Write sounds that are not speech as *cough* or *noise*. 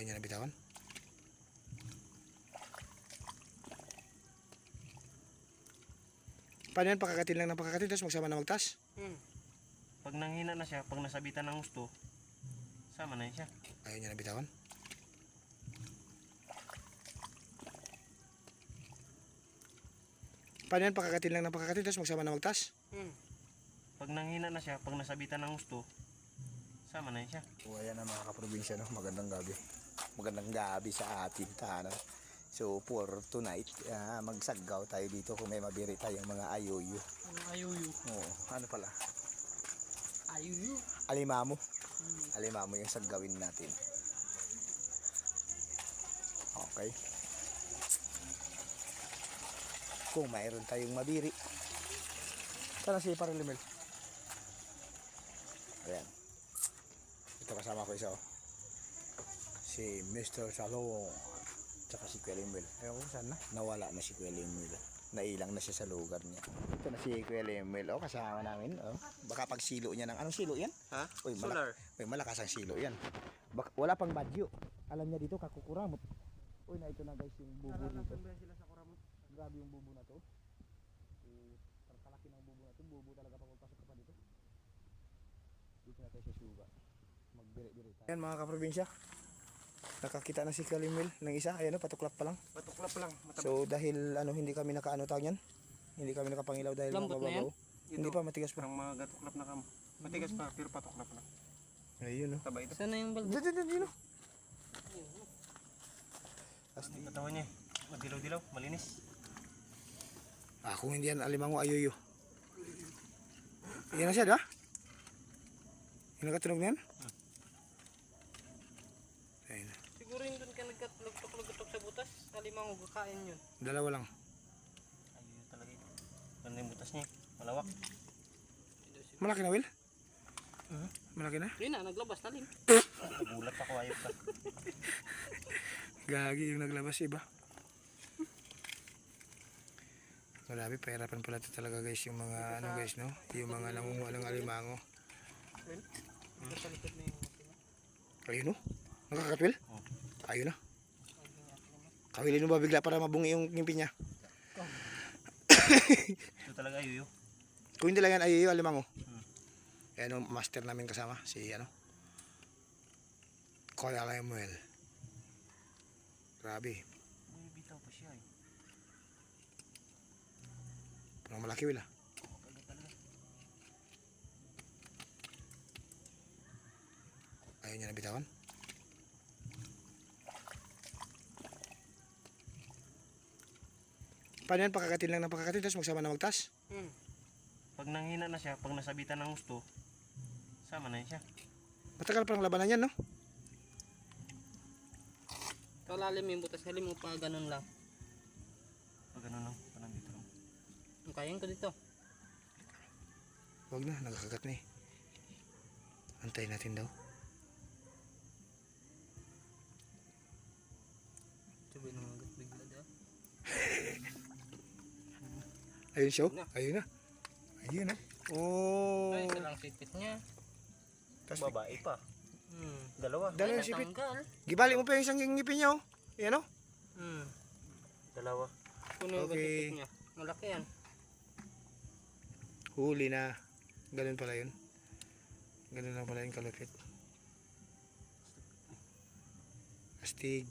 Ayaw niya na bitawan. Paano yan? Pakakatin lang ng pakakatin tapos magsama na magtas? Hmm. Pag nanghina na siya, pag nasabitan ng gusto, sama na yun siya. Ayaw niya na bitawan. Paano yan? Pakakatin lang ng pakakatin tapos magsama na magtas? Hmm. Pag nanghina na siya, pag nasabitan ng gusto, sama na yun siya. So ayan na mga kaprobinsya no, magandang gabi. Magandang gabi sa atin tahanan. So for tonight, ah, magsaggaw tayo dito kung may mabiri tayong mga ayoyo. Ano ayuyu? Oo, ano pala? Ayuyu? Alimamo. Alimamo yung saggawin natin. Okay. Kung mayroon tayong mabiri. Sana si Paralimel. Ayan. Ito kasama ko isa oh. Si Mr. Salong. Tsaka si Kuya Limel. Ayaw ko saan na. Nawala na si Kuya Limel. Nailang na siya sa lugar niya. Ito na si Kuya Limel. Oh, kasama namin. Oh. Baka pag silo niya ng... Anong silo yan? Ha? Uy, Solar. Uy, malakas ang silo yan. Bak- wala pang badyo. Alam niya dito, kakukuramot. Uy, na ito na guys yung bubo dito. sila sa kuramot. Grabe yung bubo na to. Eh, kalaki ng bubo na to. Bubo talaga pag magpasok ka pa dito. Dito na tayo sa suga. Magbiri-biri tayo. Yan mga kaprobinsya. Nakakita na si Kalimil ng isa. Ayan o, patuklap pa lang. Patuklap lang. Matab- So dahil ano hindi kami nakaano tawag yan. Hindi kami nakapangilaw dahil Lambot mababaw. Hindi pa matigas pa. Parang mga gatuklap na kam. Matigas pa, pero patuklap lang. Ayun o. Taba ito. Sana yung baldo? Diyan, diyan, diyan o. Ang katawan niya. Madilaw-dilaw, malinis. Ah, kung hindi yan alimango ayuyo. Yan na siya, da? Yung nakatunog na yan? Ayun na. Siguro yung doon ka nagkatlog-tok sa butas. Alimang kakain yun. Dalawa lang. Ayun talaga ito. Ganda yung butas niya. Malawak. Malaki na, Will? Mhm. Malaki na? Yun na, naglabas na rin. Nagulat ako, ayop ka. Gagi yung naglabas iba. Grabe, pahirapan pala ito talaga guys yung mga ano guys no? Yung mga nangunguha ng alimango. Sa na yung Ayun no? Nakakatwil? Oh. Ayun na. Kawilin mo ba bigla para mabungi yung ngimpi niya? *coughs* Ito talaga ayuyo. Kung hindi lang yan ayuyo alimango. Hmm. Ayan o, master namin kasama. Si ano? Kuya Lemuel. Grabe. Uy, bitaw pa siya eh. Parang malaki wala. Ayaw niya na Paano yan? Pakakatin lang ng pakakatin tapos magsama na magtas? Hmm. Pag nanghina na siya, pag nasabitan ng gusto, sama na siya. Matagal parang labanan yan, no? Kalalim yung butas, halim mo pa ganun lang. Pag ano lang, parang dito lang. Ang Kayan ko dito. Huwag na, nagkakagat na eh. Antayin natin daw. Sabi nang magat bigla daw. Ayun siya, oh. ayun na. Ayun na. Oh. Ay, isa lang sipit niya. Tapos, Babae pa. Hmm. Dalawa. dala Ay, yung sipit. natanggal. Gibali mo pa yung isang ngipin niya, oh. Yan, oh. Hmm. Dalawa. Kuno yung Okay. sipit niya. Malaki yan. Huli na. Ganun pala yun. Ganun lang pala yung kalupit. Astig.